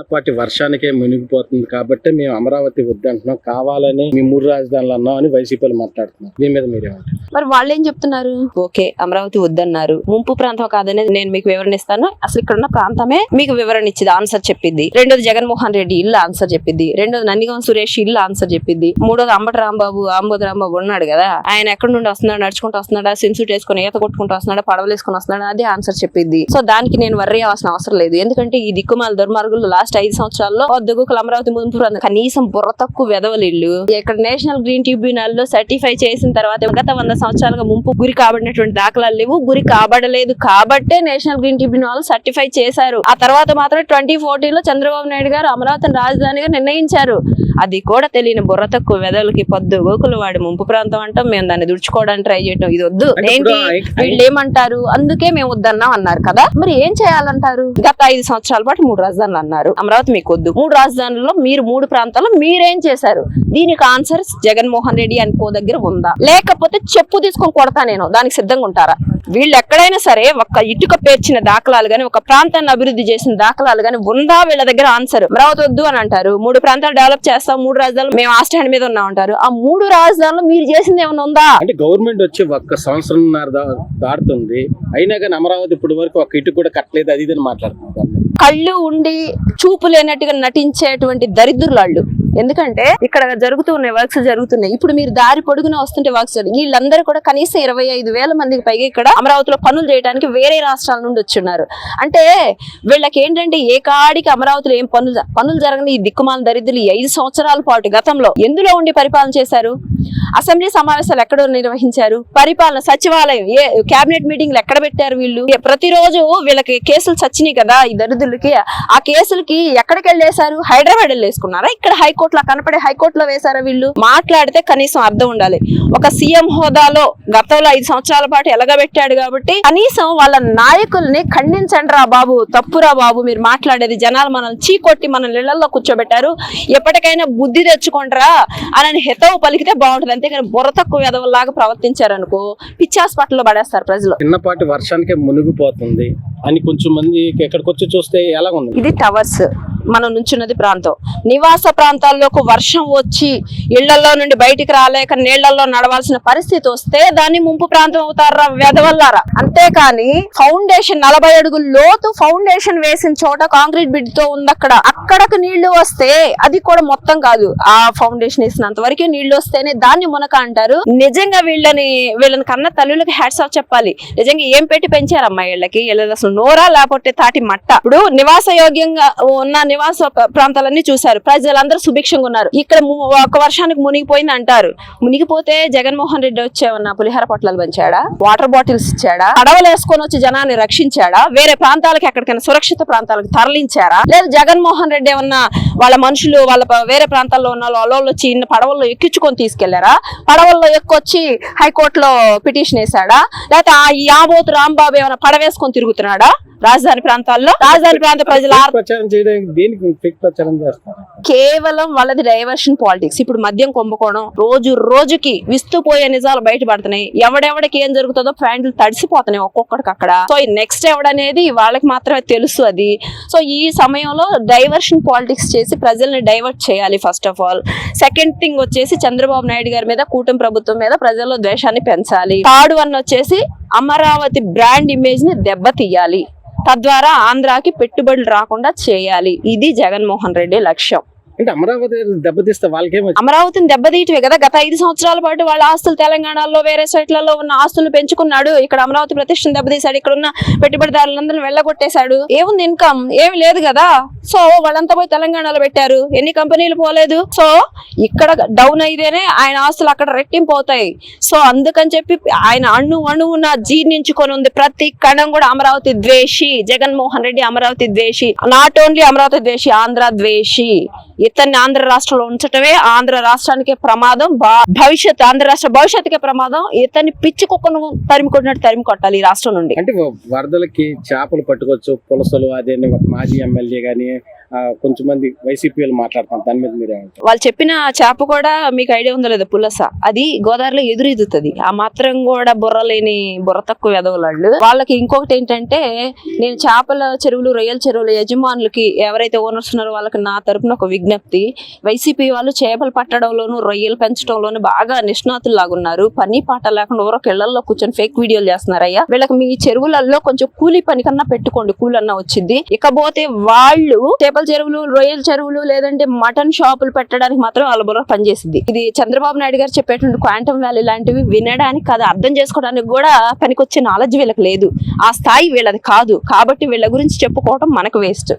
చిన్నపాటి వర్షానికే మునిగిపోతుంది కాబట్టి మేము అమరావతి వద్దంటున్నాం కావాలని మీ మూడు రాజధానులు అన్నాం అని వైసీపీలు మాట్లాడుతున్నారు. దీని మీద మీరేమంటారు మరి వాళ్ళు ఏం చెప్తున్నారు? ఓకే అమరావతి వద్దన్నారు ముంపు ప్రాంతం కాదనేది నేను మీకు వివరణ ఇస్తాను. అసలు ఇక్కడ ఉన్న ప్రాంతమే మీకు వివరణ ఇచ్చింది ఆన్సర్ చెప్పింది రెండోది జగన్మోహన్ రెడ్డి ఇల్లు ఆన్సర్ చెప్పింది రెండోది నందిగం సురేష్ ఇల్లు ఆన్సర్ చెప్పింది మూడోది అంబటి రాంబాబు ఆంబోది రాంబాబు ఉన్నాడు కదా. ఆయన ఎక్కడి నుండి వస్తున్నాడు? నడుచుకుంటూ వస్తున్నాడా? సిన్సూట్ వేసుకుని ఈత కొట్టుకుంటూ వస్తున్నాడా? పడవలు వేసుకుని వస్తున్నాడా? అదే ఆన్సర్ చెప్పింది సో దానికి నేను వర్రీ అవ్వాల్సిన అవసరం లేదు. ఎందుకంటే ఈ దిక్కుమాల దుర్మార్గులు లాస్ట్ ఐదు సంవత్సరాల్లో దుగ్గుకుల అమరావతి ముందు ప్రాంతం కనీసం బుర్ర తక్కువ వెదవలు ఇల్లు ఇక్కడ నేషనల్ గ్రీన్ ట్రిబ్యునల్లో సర్టిఫై చేసిన తర్వాత గత వంద సంవత్సరాలుగా ముంపు గురి కాబడినటువంటి దాఖలాలు లేవు. గురి కాబడలేదు కాబట్టే నేషనల్ గ్రీన్ ట్రిబ్యునల్ సర్టిఫై చేశారు. ఆ తర్వాత మాత్రం ట్వంటీ ఫోర్టీన్లో చంద్రబాబు నాయుడు గారు అమరావతిని రాజధానిగా నిర్ణయించారు. అది కూడా తెలియని బుర్ర తక్కువ వెదవులకి పొద్దు గోకులు వాడి ముంపు ప్రాంతం అంటాం. మేము దాన్ని దుడుచుకోవడానికి ట్రై చేయటం. ఇది వద్దు. ఏంటి? వీళ్ళు ఏమంటారు అందుకే మేము వద్దన్నాం అన్నారు కదా. మరి ఏం చేయాలంటారు? గత ఐదు సంవత్సరాల పాటు మూడు రాజధానులు అన్నారు. అమరావతి మీకు వద్దు మూడు రాజధానుల్లో మీరు మూడు ప్రాంతాల్లో మీరేం చేశారు? దీనికి ఆన్సర్ జగన్మోహన్ రెడ్డి అనుకో దగ్గర ఉందా? లేకపోతే చెప్పు తీసుకొని కొడతా నేను. దానికి సిద్ధంగా ఉంటారా? వీళ్ళు ఎక్కడైనా సరే ఒక్క ఇటుక పేర్చిన దాఖలాలు గాని ఒక ప్రాంతాన్ని అభివృద్ధి చేసిన దాఖలాలు గాని ఉందా వీళ్ళ దగ్గర ఆన్సర్ అమరావతి వద్దు అని అంటారు. మూడు ప్రాంతాలు డెవలప్ చేస్తాం మూడు రాజధానులు మేము ఆ స్టాండ్ మీద ఉన్నాం అంటారు. ఆ మూడు రాజధానులు మీరు చేసింది ఏమైనా ఉందా? అంటే గవర్నమెంట్ వచ్చి ఒక్క సంవత్సరంన్నర దా- దాటుతుంది. అయినా కానీ అమరావతి ఇప్పటి వరకు ఒక ఇటు కూడా కట్టలేదు అది ఇది అని మాట్లాడుతున్నారు. కళ్ళు ఉండి చూపు లేనట్టుగా నటించేటువంటి దరిద్రులాళ్ళు ఎందుకంటే ఇక్కడ జరుగుతున్నాయి వర్క్స్ జరుగుతున్నాయి. ఇప్పుడు మీరు దారి పొడుగున వస్తుంటే వర్క్స్ వీళ్ళందరూ కూడా కనీసం ఇరవై ఐదు వేల మందికి పైగా ఇక్కడ అమరావతిలో పనులు చేయడానికి వేరే రాష్ట్రాల నుండి వచ్చున్నారు. అంటే వీళ్ళకి ఏంటంటే ఏ కాడికి అమరావతిలో ఏం పనులు పనులు జరగని ఈ దిక్కుమాల దరిద్రులు ఐదు సంవత్సరాల పాటు గతంలో ఎందులో ఉండి పరిపాలన చేశారు? అసెంబ్లీ సమావేశాలు ఎక్కడ నిర్వహించారు? పరిపాలన సచివాలయం ఏ కేబినెట్ మీటింగ్లు ఎక్కడ పెట్టారు వీళ్ళు? ప్రతిరోజు వీళ్ళకి కేసులు చచ్చినాయి కదా ఈ దరిద్రులకి. ఆ కేసులకి ఎక్కడికి వెళ్ళేశారు? హైదరాబాద్ వెళ్ళేసుకున్నారా? ఇక్కడ హైకోర్టులో కనపడే హైకోర్టులో వేశారా వీళ్ళు? మాట్లాడితే కనీసం అర్థం ఉండాలి. ఒక సీఎం హోదాలో గతంలో ఐదు సంవత్సరాల పాటు ఎలగబెట్టాడు కాబట్టి కనీసం వాళ్ళ నాయకుల్ని ఖండించండి రా బాబు తప్పురా బాబు మీరు మాట్లాడేది జనాలు మనల్ని చీకొట్టి మన ఇళ్ళలో కూర్చోబెట్టారు. ఎప్పటికైనా బుద్ధి తెచ్చుకుంటారా అని హితవు పలికితే బాగుంటుంది. అంతేగాని బుర్ర తక్కువ ఎదవల్లాగా ప్రవర్తించారనుకో పిచ్చి హాస్పిటల్లో పడేస్తారు ప్రజలు. చిన్నపాటి వర్షానికే మునిగిపోతుంది అని కొంచెం మంది ఎక్కడికి వచ్చి చూస్తే ఎలా ఉంది ఇది టవర్స్. మనం నుంచున్నది ప్రాంతం. నివాస ప్రాంతాల్లోకి వర్షం వచ్చి ఇళ్ళలో నుండి బయటికి రాలేక నీళ్ళలో నడవాల్సిన పరిస్థితి వస్తే దాన్ని ముంపు ప్రాంతం అవుతారా వెదవల్లారా? అంతేకాని ఫౌండేషన్ నలభై అడుగుల లోతు ఫౌండేషన్ వేసిన చోట కాంక్రీట్ బిడ్తో ఉంది అక్కడ అక్కడకు నీళ్ళు వస్తే అది కూడా మొత్తం కాదు. ఆ ఫౌండేషన్ వేసినంత వరకు నీళ్ళు వస్తేనే దాన్ని మునక అంటారు. నిజంగా వీళ్ళని వీళ్ళని కన్న తల్లులకి హ్యాట్స్ ఆఫ్ చెప్పాలి. నిజంగా ఏం పెట్టి పెంచారమ్మా వీళ్ళకి? వీళ్ళది అసలు నోరా లేకపోతే తాటి మట్ట. ఇప్పుడు నివాస యోగ్యంగా ఉన్న నివాస ప్రాంతాలన్నీ చూశారు. ప్రజలందరూ సుభిక్షంగా ఉన్నారు. ఇక్కడ ము- ఒక వర్షానికి మునిగిపోయింది అంటారు. మునిగిపోతే జగన్మోహన్ రెడ్డి వచ్చేవన్నా పులిహార పొట్లాలు పంచాడా? వాటర్ బాటిల్స్ ఇచ్చాడా? అడవులు వేసుకొని వచ్చి జనాన్ని రక్షించాడా? వేరే ప్రాంతాలకి ఎక్కడికైనా సురక్షిత ప్రాంతాలకు తరలించారా? లేదు జగన్మోహన్ రెడ్డి ఏమన్నా వాళ్ళ మనుషులు వాళ్ళ వేరే ప్రాంతాల్లో ఉన్న వాళ్ళు వచ్చి ఇన్ని పడవల్లో ఎక్కించుకొని తీసుకెళ్ళారా? పడవల్లో ఎక్కొచ్చి హైకోర్టులో పిటిషన్ వేశాడా? లేకపోతే ఆ ఈ ఆబోతు రాంబాబు ఏమైనా పడవేసుకొని తిరుగుతున్నాడా రాజధాని ప్రాంతాల్లో? రాజధాని ప్రాంత ప్రజల కేవలం వాళ్ళది డైవర్షన్ పాలిటిక్స్. ఇప్పుడు మద్యం కుంభకోణం రోజు రోజుకి విస్తుపోయే నిజాలు బయటపడుతున్నాయి. ఎవడెవడికి ఏం జరుగుతుందో ప్యాంట్లు తడిసిపోతున్నాయి ఒక్కొక్కడికి అక్కడ. సో నెక్స్ట్ ఎవడనేది వాళ్ళకి మాత్రమే తెలుసు అది. సో ఈ సమయంలో డైవర్షన్ పాలిటిక్స్ చేసి ప్రజల్ని డైవర్ట్ చేయాలి first of all second thing వచ్చేసి చంద్రబాబు నాయుడు గారి మీద కూటమి ప్రభుత్వం మీద ప్రజల్లో ద్వేషాన్ని పెంచాలి. థర్డ్ వన్ వచ్చేసి అమరావతి బ్రాండ్ ఇమేజ్ని దెబ్బతీయాలి తద్వారా ఆంధ్రాకి పెట్టుబడులు రాకుండా చేయాలి. ఇది జగన్మోహన్ రెడ్డి లక్ష్యం. అంటే అమరావతి దెబ్బతీస్తే వాళ్ళకేమో అమరావతిని దెబ్బతీయటమే కదా. గత ఐదు సంవత్సరాల పాటు వాళ్ళ ఆస్తులు తెలంగాణలో వేరే స్టేట్లలో ఉన్న ఆస్తులు పెంచుకున్నాడు. ఇక్కడ అమరావతి ప్రతిష్టను దెబ్బతీశాడు. ఇక్కడ ఉన్న పెట్టుబడిదారులందరిని వెళ్ళగొట్టేశాడు. ఏముంది ఇన్కమ్ ఏమి లేదు కదా. సో వాళ్ళంతా పోయి తెలంగాణలో పెట్టారు. ఎన్ని కంపెనీలు పోలేదు. సో ఇక్కడ డౌన్ అయితేనే ఆయన ఆస్తులు అక్కడ రెట్టింపు అవుతాయి. సో అందుకని చెప్పి ఆయన అణు అణువున జీర్ణించుకొని ఉంది. ప్రతి కణం కూడా అమరావతి ద్వేషి. జగన్మోహన్ రెడ్డి అమరావతి ద్వేషి. నాట్ ఓన్లీ అమరావతి ద్వేషి ఆంధ్ర ద్వేషి. ఇతన్ని ఆంధ్ర రాష్ట్రంలో ఉంచటమే ఆంధ్ర రాష్ట్రానికే ప్రమాదం భవిష్యత్ ఆంధ్ర రాష్ట్ర భవిష్యత్తుకే ప్రమాదం. ఇతన్ని పిచ్చి కుక్కను తరిమి కొట్టినట్టు తరిమి కొట్టాలి ఈ రాష్ట్రం నుండి. అంటే వరదలకి చేపలు పట్టుకోవచ్చు పులసలు అదే మాజీ ఎమ్మెల్యే గాని కొంచెం మంది వైసీపీ వాళ్ళు మాట్లాడుతున్నారు. దాని మీద మీరేమంటారు వాళ్ళు చెప్పిన చేప కూడా మీకు ఐడియా ఉందో లేదా? పులస. అది గోదావరిలో ఎదురెదుతుంది ఆ మాత్రం కూడా బుర్ర లేని బుర్ర తక్కువ ఎదవలాళ్ళు వాళ్ళకి ఇంకొకటి ఏంటంటే నేను చేపల చెరువులు రొయ్యల చెరువుల యజమానులకి ఎవరైతే ఓనర్స్ ఉన్నారో వాళ్ళకి నా తరపున ఒక విజ్ఞప్తి. వైసీపీ వాళ్ళు చేపలు పట్టడంలోను రొయ్యలు పెంచడంలోను బాగా నిష్ణాతులు లాగున్నారు పని పాట లేకుండా ఎవరో ఇళ్ళలో కూర్చొని ఫేక్ వీడియోలు చేస్తున్నారయ్యా. వీళ్ళకి మీ చెరువులలో కొంచెం కూలీ పని కన్నా పెట్టుకోండి. కూలన్నా వచ్చింది. ఇకపోతే వాళ్ళు చేపల చెరువులు రొయ్యల చెరువులు లేదంటే మటన్ షాపులు పెట్టడానికి మాత్రం వాళ్ళ బుర్ర పనిచేసింది. ఇది చంద్రబాబు నాయుడు గారు చెప్పేటువంటి క్వాంటమ్ వ్యాలీ లాంటివి వినడానికి కాదు అర్థం చేసుకోవడానికి కూడా పనికొచ్చే నాలెడ్జ్ వీళ్ళకి లేదు. ఆ స్థాయి వీళ్ళది కాదు. కాబట్టి వీళ్ళ గురించి చెప్పుకోవటం మనకు వేస్ట్.